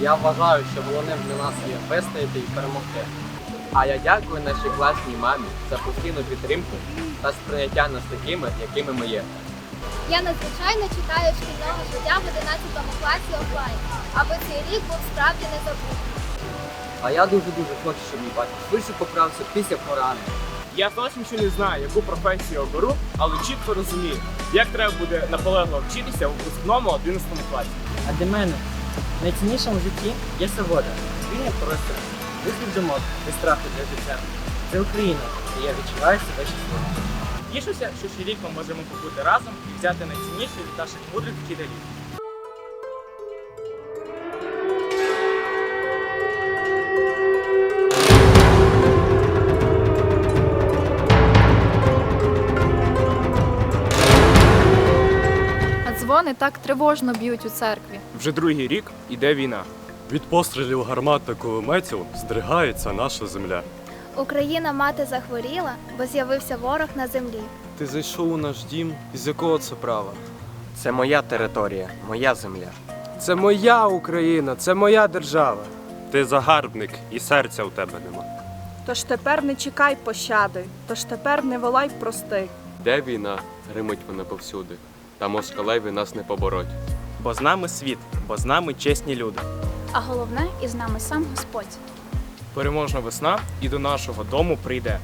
Я вважаю, що головним для нас є вистояти і перемогти. А я дякую нашій класній мамі за постійну підтримку та сприйняття нас такими, якими ми є. Я надзвичайно чекаю шкільного життя в 11 класі офлайн, аби цей рік був справді незабутнім. А я дуже-дуже хочу, щоб мій батько швидше поправився після поранення. Я точно ще не знаю, яку професію оберу, але чітко розумію, як треба буде наполегливо вчитися у випускному 11 класі. А для мене найціннішим у житті є свобода. Вільний простір, вихід думок без страху для життя. Це Україна, і я відчуваю себе щасливим. Тішуся, що ще рік ми можемо побути разом і взяти найцінніше від наших мудрих вчителів. А так тривожно б'ють у церкві. Вже другий рік іде війна. Від пострілів гармат та кулеметів здригається наша земля. Україна мати захворіла, бо з'явився ворог на землі. Ти зайшов у наш дім, із якого це права? Це моя територія, моя земля. Це моя Україна, це моя держава. Ти загарбник і серця у тебе нема. Тож тепер не чекай пощади, тож тепер не волай прости. Де війна? Гримить вона повсюди. Та москалеві нас не побороть. Бо з нами світ, бо з нами чесні люди. А головне, із нами сам Господь. Переможна весна і до нашого дому прийде.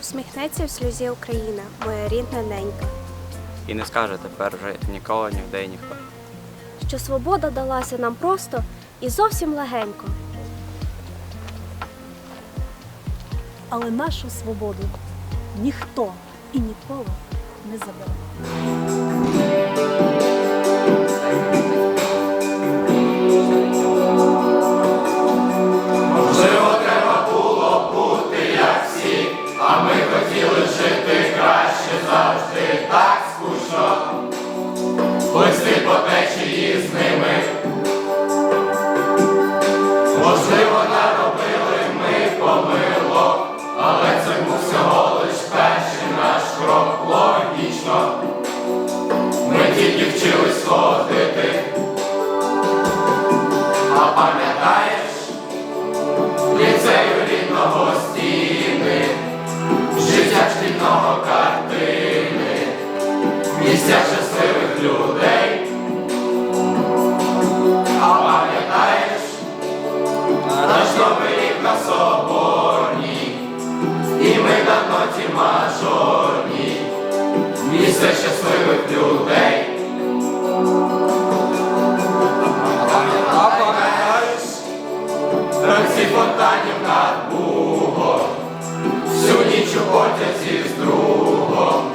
Усміхнеться в сльозі Україна, моя рідна ненька. І не скаже тепер вже ніколи ніде і ніхто. Що свобода далася нам просто і зовсім легенько. Але нашу свободу ніхто і ніколи не забере. Box Танів над Бугом, всю ніч у потязі з другом,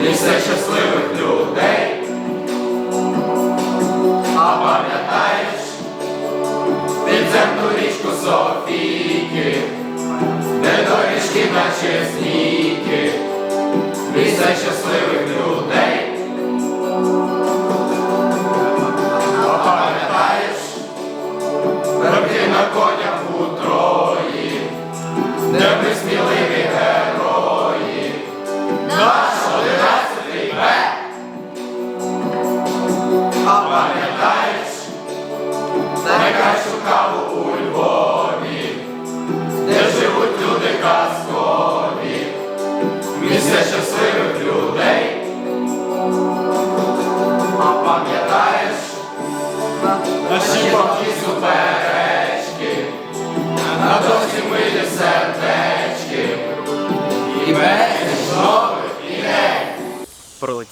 Несе щасливих людей, а пам'ятаєш підземну річку Софійки, де доріжки, наче зніки, Несе щасливих людей.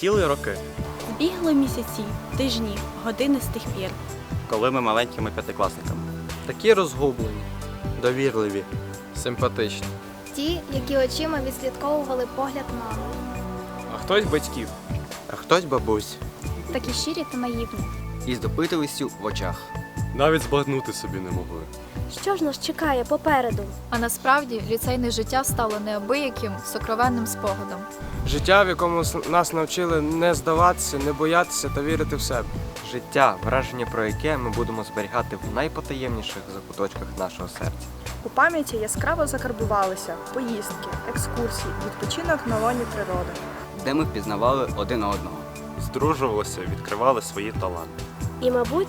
Пролетіли роки, Збігли місяці, тижні, години з тих пір. коли ми маленькими п'ятикласниками. Такі розгублені, довірливі, симпатичні. Ті, які очима відслідковували погляд мами. А хтось батьків. А хтось бабусь. Такі щирі та наївні. І з допитливістю в очах. Навіть збагнути собі не могли. Що ж нас чекає попереду? А насправді ліцейне життя стало неабияким сокровенним спогадом. Життя, в якому с- нас навчили не здаватися, не боятися та вірити в себе. Життя, враження про яке ми будемо зберігати в найпотаємніших закуточках нашого серця. У пам'яті яскраво закарбувалися поїздки, екскурсії, відпочинок на лоні природи. Де ми пізнавали один одного. Здружувалися, відкривали свої таланти. І, мабуть,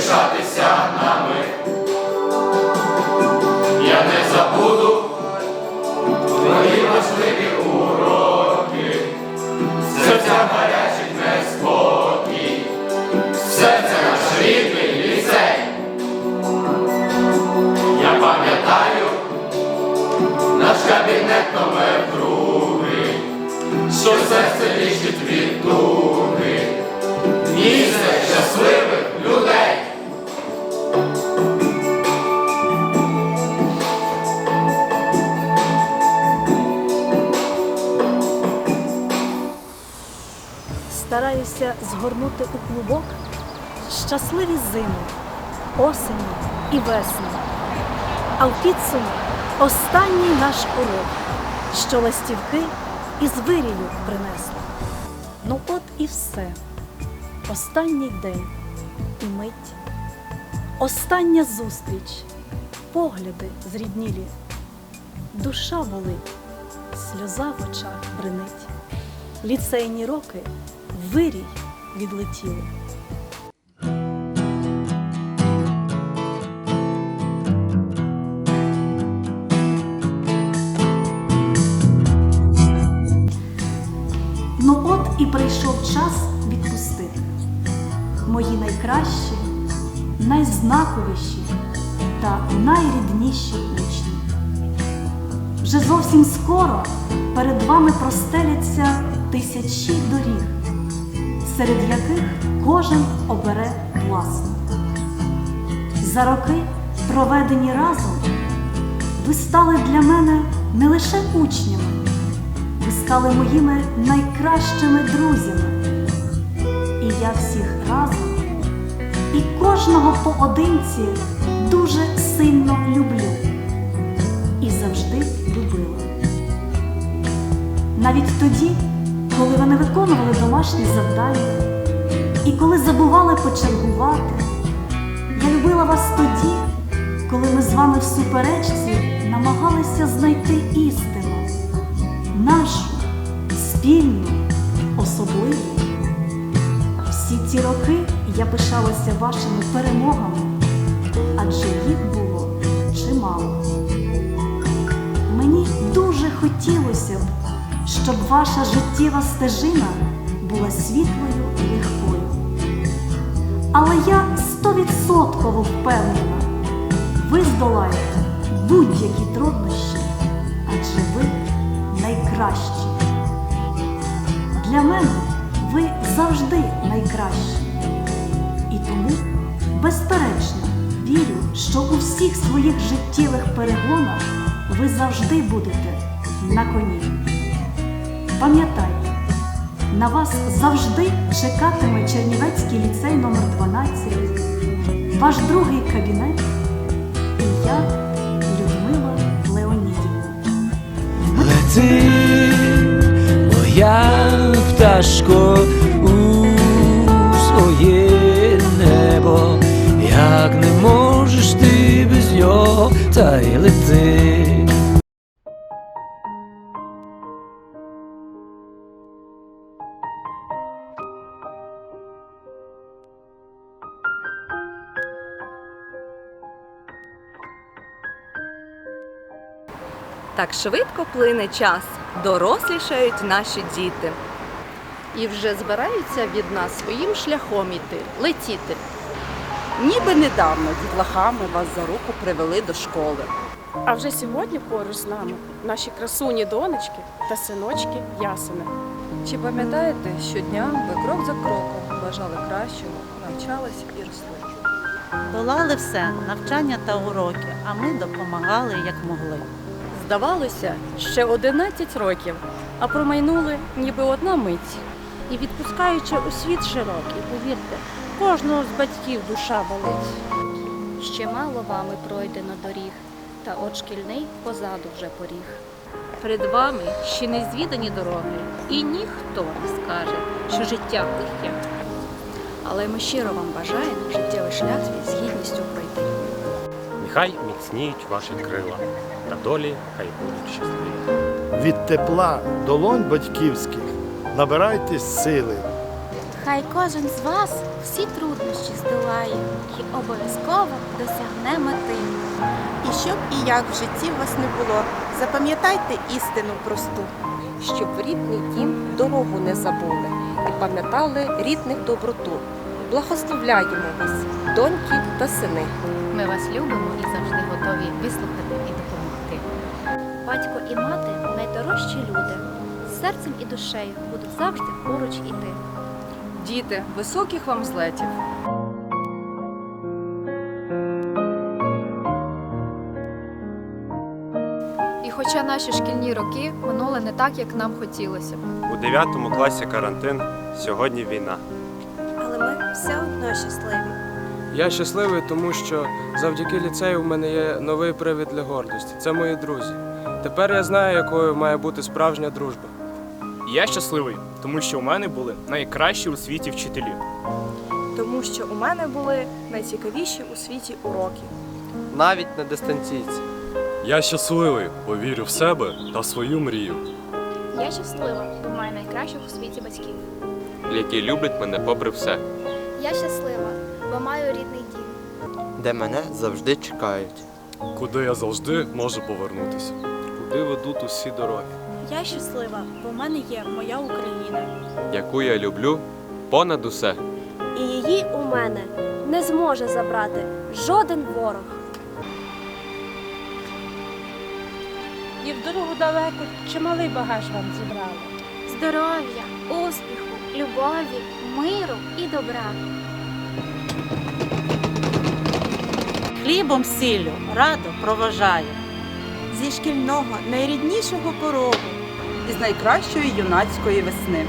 пишатися нами. Я не забуду твої важливі. Стараюся згорнути у клубок щасливі зими, осені і весни. А в підсумку останній наш урок, що ластівки із вирію принесли. Ну от і все. Останній день і мить, остання зустріч, погляди зріднілі, душа болить, сльоза в очах бринить. Ліцейні роки вирій відлетіли. Ну от і прийшов час відпустити мої найкращі, найзнаковіші та найрідніші учні. Вже зовсім скоро перед вами простеляться тисячі доріг, серед яких кожен обере власну. За роки, проведені разом, ви стали для мене не лише учнями, ви стали моїми найкращими друзями. І я всіх разом і кожного поодинці дуже сильно люблю і завжди любила. Навіть тоді, коли ви не виконували домашні завдання, і коли забували почергувати, я любила вас тоді, коли ми з вами в суперечці намагалися знайти істину, нашу спільну, особливу. Всі ці роки я пишалася вашими перемогами, адже їх було чимало. Мені дуже хотілося б, щоб ваша життєва стежина була світлою і легкою. Але я стовідсотково впевнена, ви здолаєте будь-які труднощі, адже ви найкращі. Для мене ви завжди найкращі. І тому, безперечно, вірю, що у всіх своїх життєвих перегонах ви завжди будете на коні. Пам'ятайте, на вас завжди чекатиме Чернівецький ліцей номер 12 ваш другий кабінет і я, Людмила Леонідівна. Лети, моя пташко, у своє небо, як не можеш ти без нього, та й лети. Так швидко плине час, дорослішають наші діти. І вже збираються від нас своїм шляхом іти, летіти. Ніби недавно дітлахами вас за руку привели до школи. А вже сьогодні поруч з нами наші красуні донечки та синочки ясени. Чи пам'ятаєте, щодня ви крок за кроком бажали кращого, навчалися і росли? Долали все, навчання та уроки, а ми допомагали як могли. Здавалося, ще 11 років, а промайнули ніби одна мить. І відпускаючи у світ широкий, повірте, кожного з батьків душа болить. Ще мало вами пройдено доріг, та от шкільний позаду вже поріг. Перед вами ще не звідані дороги, і ніхто не скаже, що життя легке. Але ми щиро вам бажаємо життєвий шлях Нехай міцніють ваші крила, та долі хай будуть щасливі. Від тепла долонь батьківських набирайтесь сили. Хай кожен з вас всі труднощі здолає і обов'язково досягне мети. І щоб і як в житті вас не було, запам'ятайте істину просту. Щоб в рідний дім дорогу не забули і пам'ятали рідних доброту. Благословляємо вас, доньки та сини. Ми вас любимо і завжди готові вислухати і допомогти. Батько і мати найдорожчі люди. З серцем і душею будуть завжди поруч іти. Діти, високих вам злетів. І хоча наші шкільні роки минули не так, як нам хотілося. У 9 класі карантин, сьогодні війна. Але ми все одно щасливі. Я щасливий, тому що завдяки ліцею в мене є новий привід для гордості. Це мої друзі. Тепер я знаю, якою має бути справжня дружба. Я щасливий, тому що у мене були найкращі у світі вчителі. Тому що у мене були найцікавіші у світі уроки. Навіть на дистанційці. Я щасливий, бо вірю в себе та свою мрію. Я щаслива, бо маю найкращих у світі батьків. які люблять мене попри все. Я щаслива, бо маю рідний дім. Де мене завжди чекають. Куди я завжди можу повернутися. Куди ведуть усі дороги. Я щаслива, бо в мене є моя Україна. яку я люблю понад усе. І її у мене не зможе забрати жоден ворог. І в дорогу далеко чималий багаж вам зібрали. Здоров'я, успіху, любові, миру і добра. Хлібом сіллю радо проважаю. Зі шкільного найріднішого порогу. Із найкращої юнацької весни.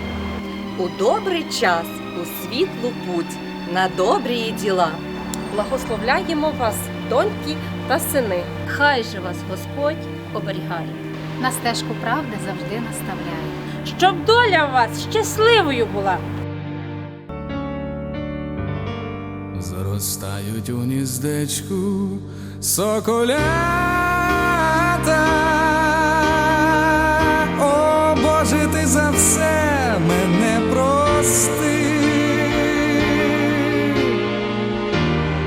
У добрий час, у світлу путь, на добрі діла. Благословляємо вас, доньки та сини. Хай же вас Господь оберігає, На стежку правди завжди наставляє. щоб доля вас щасливою була. Зростають у гніздечку соколята. О, Боже, ти за все мене прости.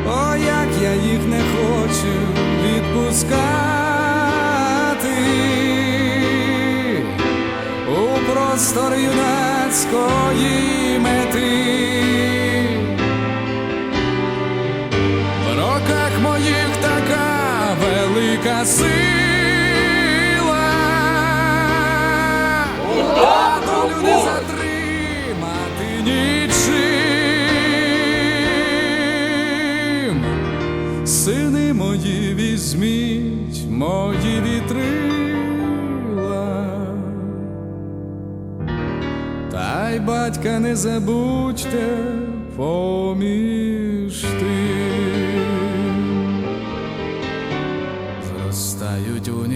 О, як я їх не хочу відпускати. У простор юнацької велика сила. Долю не затримати нічим. Сини мої візьміть мої вітрила. Та й батька не забудьте поміж тим.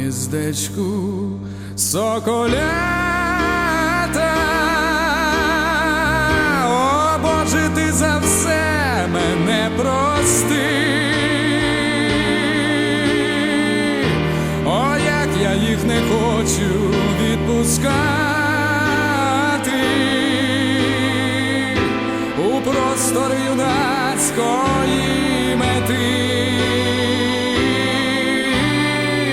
Гніздечку соколята. О, Боже, ти за все мене прости. О, як я їх не хочу відпускати. У простор юнацької.